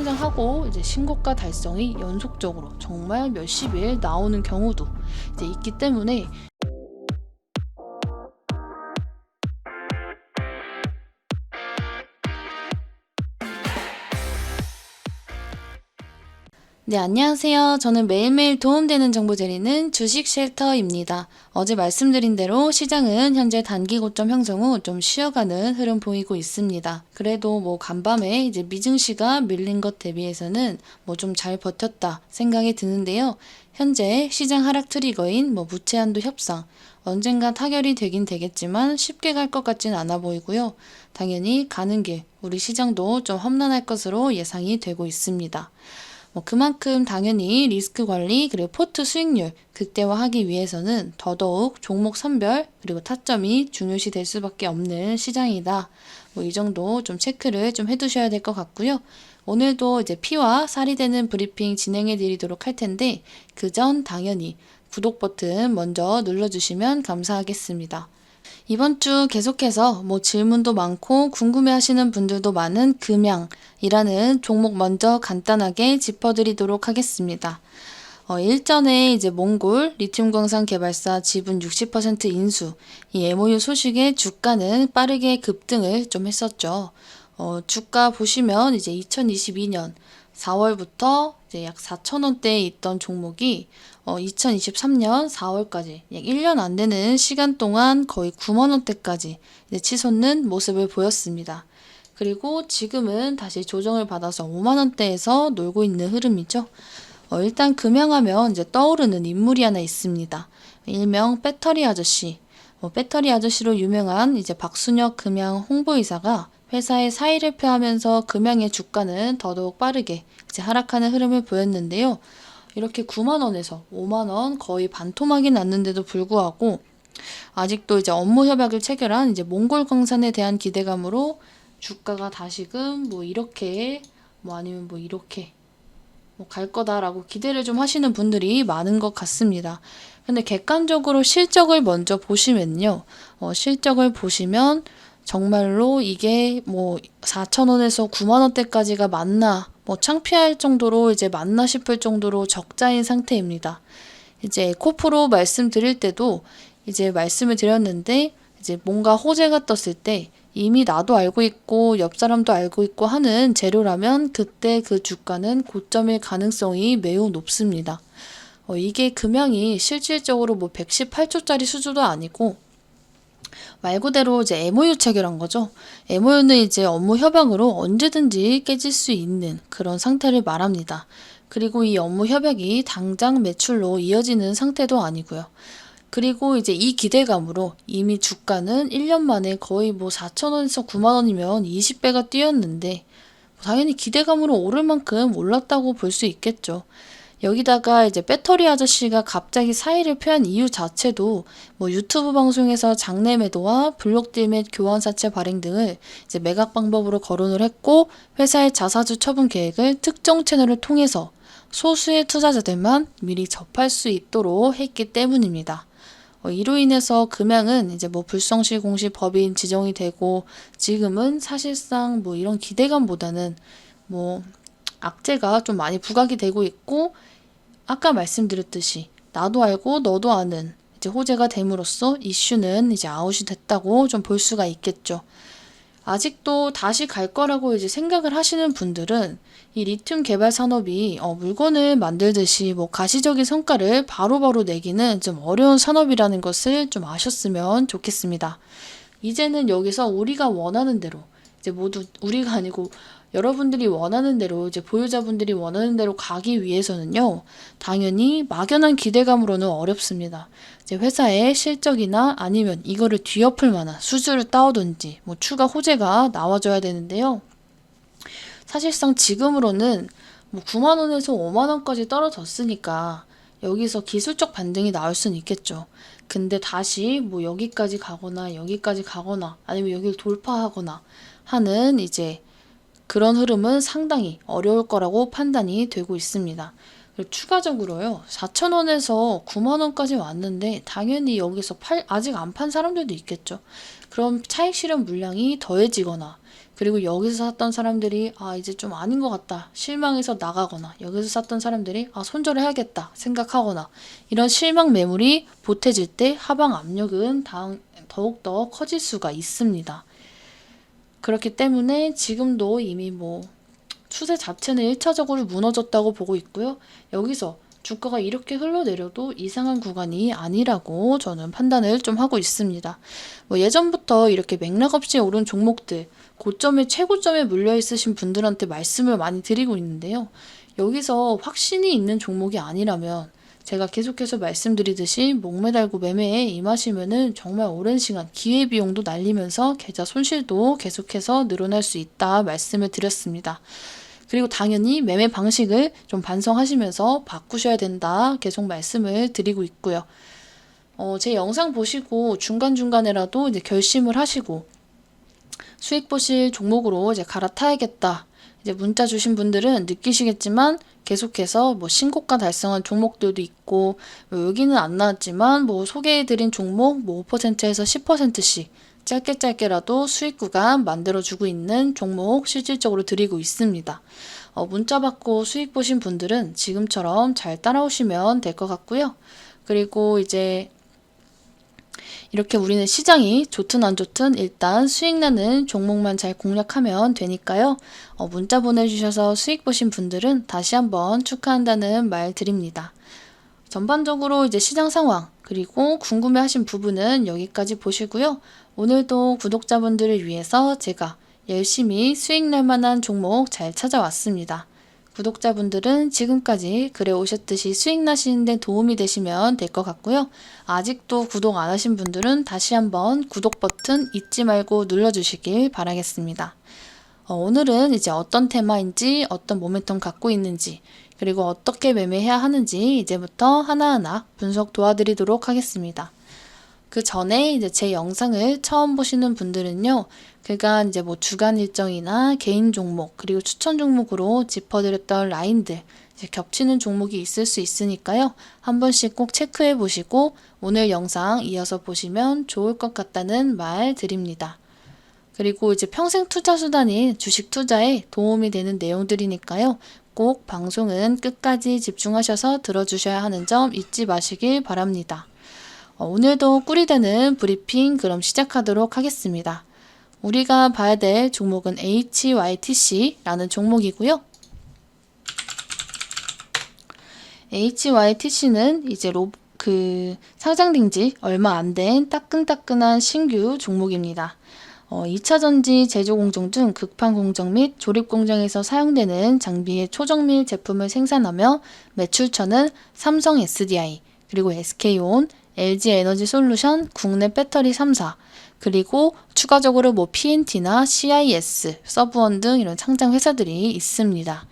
상장하고 이제 신고가 달성이 연속적으로 정말 몇십 일 나오는 경우도 이제 있기 때문에 네, 안녕하세요. 저는 매일매일 도움되는 정보 드리는 주식 쉘터입니다. 어제 말씀드린 대로 시장은 현재 단기 고점 형성 후 좀 쉬어가는 흐름 보이고 있습니다. 그래도 뭐 간밤에 이제 미증시가 밀린 것 대비해서는 뭐 좀 잘 버텼다 생각이 드는데요. 현재 시장 하락 트리거인 뭐 무채한도 협상 언젠가 타결이 되긴 되겠지만 쉽게 갈 것 같진 않아 보이고요. 당연히 가는 길 우리 시장도 좀 험난할 것으로 예상이 되고 있습니다. 뭐 그만큼 당연히 리스크 관리 그리고 포트 수익률 극대화하기 위해서는 더더욱 종목 선별 그리고 타점이 중요시 될 수밖에 없는 시장이다. 뭐 이 정도 좀 체크를 좀 해두셔야 될 것 같고요. 오늘도 이제 피와 살이 되는 브리핑 진행해 드리도록 할 텐데 그 전 당연히 구독 버튼 먼저 눌러주시면 감사하겠습니다. 이번 주 계속해서 뭐 질문도 많고 궁금해 하시는 분들도 많은 금양이라는 종목 먼저 간단하게 짚어드리도록 하겠습니다. 어, 일전에 이제 몽골 리튬 광산 개발사 지분 60% 인수 이 MOU 소식에 주가는 빠르게 급등을 좀 했었죠. 어, 주가 보시면 이제 2022년 4월부터 이제 약 4,000원대에 있던 종목이 어, 2023년 4월까지 약 1년 안 되는 시간 동안 거의 9만 원대까지 치솟는 모습을 보였습니다. 그리고 지금은 다시 조정을 받아서 5만 원대에서 놀고 있는 흐름이죠. 어, 일단 금양하면 이제 떠오르는 인물이 하나 있습니다. 일명 배터리 아저씨. 뭐 배터리 아저씨로 유명한 이제 박순혁 금양 홍보이사가 회사의 사의를 표하면서 금양의 주가는 더더욱 빠르게 이제 하락하는 흐름을 보였는데요. 이렇게 9만 원에서 5만 원 거의 반토막이 났는데도 불구하고 아직도 이제 업무 협약을 체결한 이제 몽골 광산에 대한 기대감으로 주가가 다시금 뭐 이렇게 뭐 아니면 뭐 이렇게 뭐 갈 거다라고 기대를 좀 하시는 분들이 많은 것 같습니다. 근데 객관적으로 실적을 먼저 보시면요. 어, 실적을 보시면 정말로 이게 뭐 4,000원에서 9만 원대까지가 맞나 뭐 창피할 정도로 이제 맞나 싶을 정도로 적자인 상태입니다. 이제 에코프로 말씀드릴 때도 이제 말씀을 드렸는데 이제 뭔가 호재가 떴을 때 이미 나도 알고 있고 옆 사람도 알고 있고 하는 재료라면 그때 그 주가는 고점일 가능성이 매우 높습니다. 어, 이게 금양이 실질적으로 뭐 118조짜리 수주도 아니고 말 그대로 이제 MOU 체결한 거죠. MOU는 이제 업무 협약으로 언제든지 깨질 수 있는 그런 상태를 말합니다. 그리고 이 업무 협약이 당장 매출로 이어지는 상태도 아니고요. 그리고 이제 이 기대감으로 이미 주가는 1년 만에 거의 뭐 4,000원에서 9만 원이면 20배가 뛰었는데 당연히 기대감으로 오를 만큼 올랐다고 볼 수 있겠죠. 여기다가 이제 배터리 아저씨가 갑자기 사의를 표한 이유 자체도 뭐 유튜브 방송에서 장내 매도와 블록 딜및 교환 사채 발행 등을 이제 매각 방법으로 거론을 했고 회사의 자사주 처분 계획을 특정 채널을 통해서 소수의 투자자들만 미리 접할 수 있도록 했기 때문입니다. 어, 이로 인해서 금양은 이제 뭐 불성실 공시 법인 지정이 되고 지금은 사실상 뭐 이런 기대감보다는 뭐 악재가 좀 많이 부각이 되고 있고 아까 말씀드렸듯이 나도 알고 너도 아는 이제 호재가 됨으로써 이슈는 이제 아웃이 됐다고 좀 볼 수가 있겠죠. 아직도 다시 갈 거라고 이제 생각을 하시는 분들은 이 리튬 개발 산업이 어, 물건을 만들듯이 뭐 가시적인 성과를 바로바로 내기는 좀 어려운 산업이라는 것을 좀 아셨으면 좋겠습니다. 이제는 여기서 우리가 원하는 대로 이제 모두 우리가 아니고 여러분들이 원하는 대로 이제 보유자분들이 원하는 대로 가기 위해서는요. 당연히 막연한 기대감으로는 어렵습니다. 이제 회사의 실적이나 아니면 이거를 뒤엎을 만한 수주를 따오든지 뭐 추가 호재가 나와줘야 되는데요. 사실상 지금으로는 뭐 9만 원에서 5만 원까지 떨어졌으니까 여기서 기술적 반등이 나올 수는 있겠죠. 근데 다시 뭐 여기까지 가거나 여기까지 가거나 아니면 여기를 돌파하거나 하는 이제 그런 흐름은 상당히 어려울 거라고 판단이 되고 있습니다. 추가적으로요, 4,000원에서 9만원까지 왔는데, 당연히 여기서 팔, 아직 안 판 사람들도 있겠죠. 그럼 차익 실현 물량이 더해지거나, 그리고 여기서 샀던 사람들이 아 이제 좀 아닌 것 같다 실망해서 나가거나 여기서 샀던 사람들이 아 손절해야겠다 생각하거나 이런 실망 매물이 보태질 때 하방 압력은 당- 더욱더 커질 수가 있습니다. 그렇기 때문에 지금도 이미 뭐 추세 자체는 1차적으로 무너졌다고 보고 있고요. 여기서 주가가 이렇게 흘러내려도 이상한 구간이 아니라고 저는 판단을 좀 하고 있습니다. 뭐 예전부터 이렇게 맥락 없이 오른 종목들, 고점에 최고점에 물려 있으신 분들한테 말씀을 많이 드리고 있는데요. 여기서 확신이 있는 종목이 아니라면 제가 계속해서 말씀드리듯이 목매달고 매매에 임하시면은 정말 오랜 시간 기회비용도 날리면서 계좌 손실도 계속해서 늘어날 수 있다 말씀을 드렸습니다. 그리고 당연히 매매 방식을 좀 반성하시면서 바꾸셔야 된다 계속 말씀을 드리고 있고요. 어, 제 영상 보시고 중간중간에라도 이제 결심을 하시고 수익 보실 종목으로 이제 갈아타야겠다. 이제 문자 주신 분들은 느끼시겠지만 계속해서 뭐 신고가 달성한 종목들도 있고 뭐 여기는 안 나왔지만 뭐 소개해드린 종목 뭐 5%에서 10%씩 짧게 짧게라도 수익 구간 만들어주고 있는 종목 실질적으로 드리고 있습니다. 어, 문자 받고 수익 보신 분들은 지금처럼 잘 따라오시면 될 것 같고요. 그리고 이제 이렇게 우리는 시장이 좋든 안 좋든 일단 수익 나는 종목만 잘 공략하면 되니까요. 어, 문자 보내주셔서 수익 보신 분들은 다시 한번 축하한다는 말 드립니다. 전반적으로 이제 시장 상황 그리고 궁금해하신 부분은 여기까지 보시고요. 오늘도 구독자분들을 위해서 제가 열심히 수익 날 만한 종목 잘 찾아왔습니다. 구독자분들은 지금까지 그래 오셨듯이 수익 나시는데 도움이 되시면 될 것 같고요. 아직도 구독 안 하신 분들은 다시 한번 구독 버튼 잊지 말고 눌러주시길 바라겠습니다. 어, 오늘은 이제 어떤 테마인지 어떤 모멘텀 갖고 있는지 그리고 어떻게 매매해야 하는지 이제부터 하나하나 분석 도와드리도록 하겠습니다. 그 전에 이제 제 영상을 처음 보시는 분들은요, 그간 이제 뭐 주간 일정이나 개인 종목, 그리고 추천 종목으로 짚어드렸던 라인들, 겹치는 종목이 있을 수 있으니까요, 한 번씩 꼭 체크해 보시고, 오늘 영상 이어서 보시면 좋을 것 같다는 말 드립니다. 그리고 이제 평생 투자 수단인 주식 투자에 도움이 되는 내용들이니까요. 꼭 방송은 끝까지 집중하셔서 들어주셔야 하는 점 잊지 마시길 바랍니다. 어, 오늘도 꿀이 되는 브리핑 그럼 시작하도록 하겠습니다. 우리가 봐야 될 종목은 HYTC라는 종목이고요. HYTC는 이제 로, 그 상장된 지 얼마 안 된 따끈따끈한 신규 종목입니다. 어, 2차 전지 제조 공정 중 극판 공정 및 조립 공정에서 사용되는 장비의 초정밀 제품을 생산하며 매출처는 삼성 SDI, 그리고 SK온, LG 에너지 솔루션, 국내 배터리 3사, 그리고 추가적으로 뭐 PNT나 CIS, 서브원 등 이런 상장 회사들이 있습니다.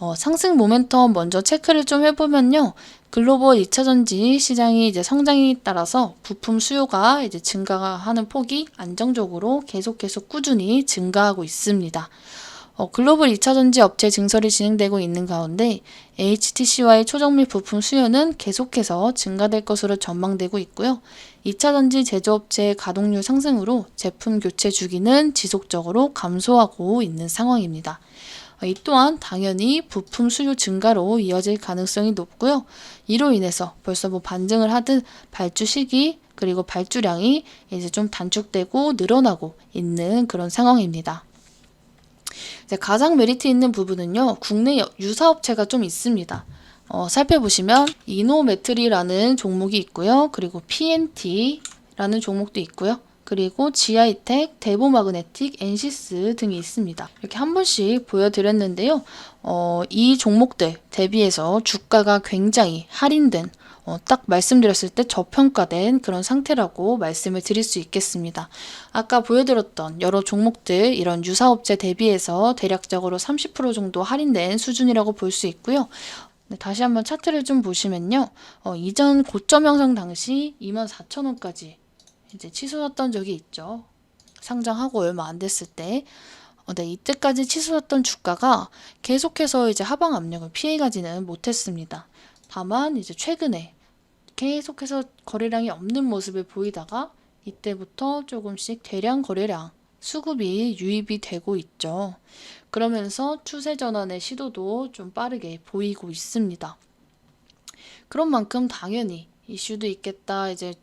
어, 상승 모멘텀 먼저 체크를 좀 해보면요. 글로벌 2차 전지 시장이 이제 성장에 따라서 부품 수요가 이제 증가하는 폭이 안정적으로 계속 계속 꾸준히 증가하고 있습니다. 어, 글로벌 2차 전지 업체 증설이 진행되고 있는 가운데 HTC와의 초정밀 부품 수요는 계속해서 증가될 것으로 전망되고 있고요. 2차 전지 제조업체의 가동률 상승으로 제품 교체 주기는 지속적으로 감소하고 있는 상황입니다. 어, 이 또한 당연히 부품 수요 증가로 이어질 가능성이 높고요. 이로 인해서 벌써 뭐 반등을 하듯 발주 시기 그리고 발주량이 이제 좀 단축되고 늘어나고 있는 그런 상황입니다. 가장 메리트 있는 부분은요, 국내 여- 유사업체가 좀 있습니다. 어, 살펴보시면 이노메트리라는 종목이 있고요. 그리고 PNT라는 종목도 있고요. 그리고 지아이텍, 데보마그네틱, 엔시스 등이 있습니다. 이렇게 한 번씩 보여드렸는데요. 어, 이 종목들 대비해서 주가가 굉장히 할인된 어, 딱 말씀드렸을 때 저평가된 그런 상태라고 말씀을 드릴 수 있겠습니다. 아까 보여드렸던 여러 종목들 이런 유사업체 대비해서 대략적으로 30% 정도 할인된 수준이라고 볼 수 있고요. 네, 다시 한번 차트를 좀 보시면요. 어, 이전 고점 형성 당시 24,000원까지 이제 치솟았던 적이 있죠. 상장하고 얼마 안 됐을 때. 어, 네, 이때까지 치솟았던 주가가 계속해서 이제 하방 압력을 피해가지는 못했습니다. 다만 이제 최근에 계속해서 거래량이 없는 모습을 보이다가 이때부터 조금씩 대량 거래량 수급이 유입이 되고 있죠. 그러면서 추세 전환의 시도도 좀 빠르게 보이고 있습니다. 그런 만큼 당연히 이슈도 있겠다. 이제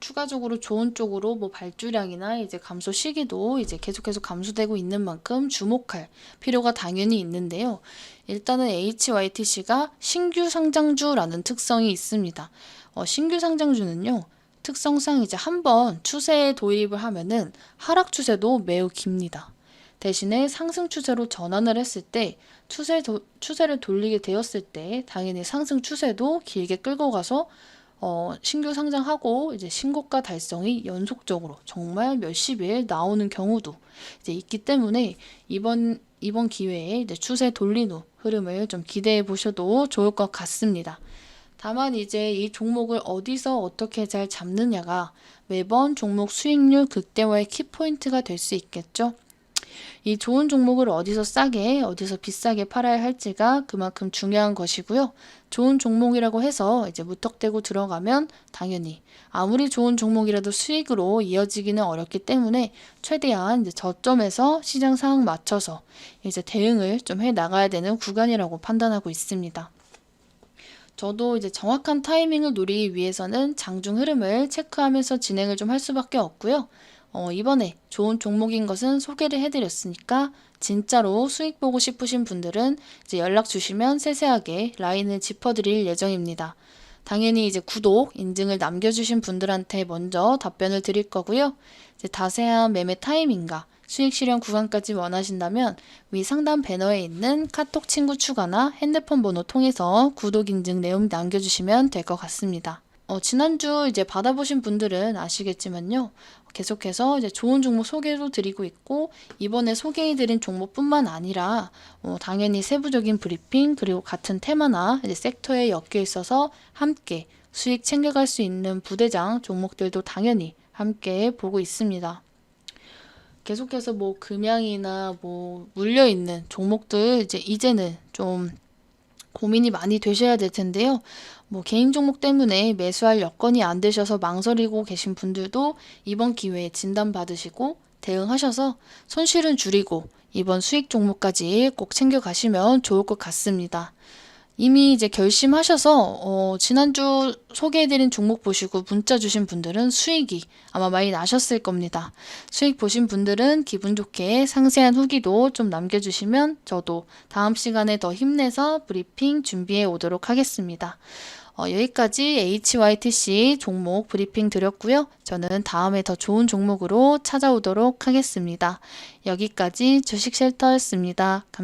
추가적으로 좋은 쪽으로 뭐 발주량이나 이제 감소 시기도 이제 계속해서 감소되고 있는 만큼 주목할 필요가 당연히 있는데요. 일단은 HYTC가 신규 상장주라는 특성이 있습니다. 어, 신규 상장주는요. 특성상 이제 한번 추세에 도입을 하면은 하락 추세도 매우 깁니다. 대신에 상승 추세로 전환을 했을 때 추세 도, 추세를 돌리게 되었을 때 당연히 상승 추세도 길게 끌고 가서 어, 신규 상장하고 이제 신고가 달성이 연속적으로 정말 몇십 일 나오는 경우도 이제 있기 때문에 이번 이번 기회에 이제 추세 돌린 후 흐름을 좀 기대해 보셔도 좋을 것 같습니다. 다만 이제 이 종목을 어디서 어떻게 잘 잡느냐가 매번 종목 수익률 극대화의 키포인트가 될 수 있겠죠. 이 좋은 종목을 어디서 싸게, 어디서 비싸게 팔아야 할지가 그만큼 중요한 것이고요. 좋은 종목이라고 해서 이제 무턱대고 들어가면 당연히 아무리 좋은 종목이라도 수익으로 이어지기는 어렵기 때문에 최대한 이제 저점에서 시장 상황 맞춰서 이제 대응을 좀 해 나가야 되는 구간이라고 판단하고 있습니다. 저도 이제 정확한 타이밍을 노리기 위해서는 장중 흐름을 체크하면서 진행을 좀 할 수밖에 없고요. 어, 이번에 좋은 종목인 것은 소개를 해드렸으니까 진짜로 수익 보고 싶으신 분들은 이제 연락 주시면 세세하게 라인을 짚어드릴 예정입니다. 당연히 이제 구독, 인증을 남겨주신 분들한테 먼저 답변을 드릴 거고요. 이제 자세한 매매 타이밍과 수익 실현 구간까지 원하신다면 위 상단 배너에 있는 카톡 친구 추가나 핸드폰 번호 통해서 구독 인증 내용 남겨주시면 될 것 같습니다. 어, 지난주 이제 받아보신 분들은 아시겠지만요. 계속해서 이제 좋은 종목 소개도 드리고 있고 이번에 소개해드린 종목뿐만 아니라 어, 당연히 세부적인 브리핑 그리고 같은 테마나 섹터에 엮여 있어서 함께 수익 챙겨갈 수 있는 부대장 종목들도 당연히 함께 보고 있습니다. 계속해서 뭐 금양이나 뭐 물려 있는 종목들 이제 이제는 좀 고민이 많이 되셔야 될 텐데요. 뭐 개인 종목 때문에 매수할 여건이 안 되셔서 망설이고 계신 분들도 이번 기회에 진단 받으시고 대응하셔서 손실은 줄이고 이번 수익 종목까지 꼭 챙겨 가시면 좋을 것 같습니다. 이미 이제 결심하셔서 어, 지난주 소개해드린 종목 보시고 문자 주신 분들은 수익이 아마 많이 나셨을 겁니다. 수익 보신 분들은 기분 좋게 상세한 후기도 좀 남겨주시면 저도 다음 시간에 더 힘내서 브리핑 준비해 오도록 하겠습니다. 어, 여기까지 HYTC 종목 브리핑 드렸고요. 저는 다음에 더 좋은 종목으로 찾아오도록 하겠습니다. 여기까지 주식 쉘터였습니다. 감사합니다.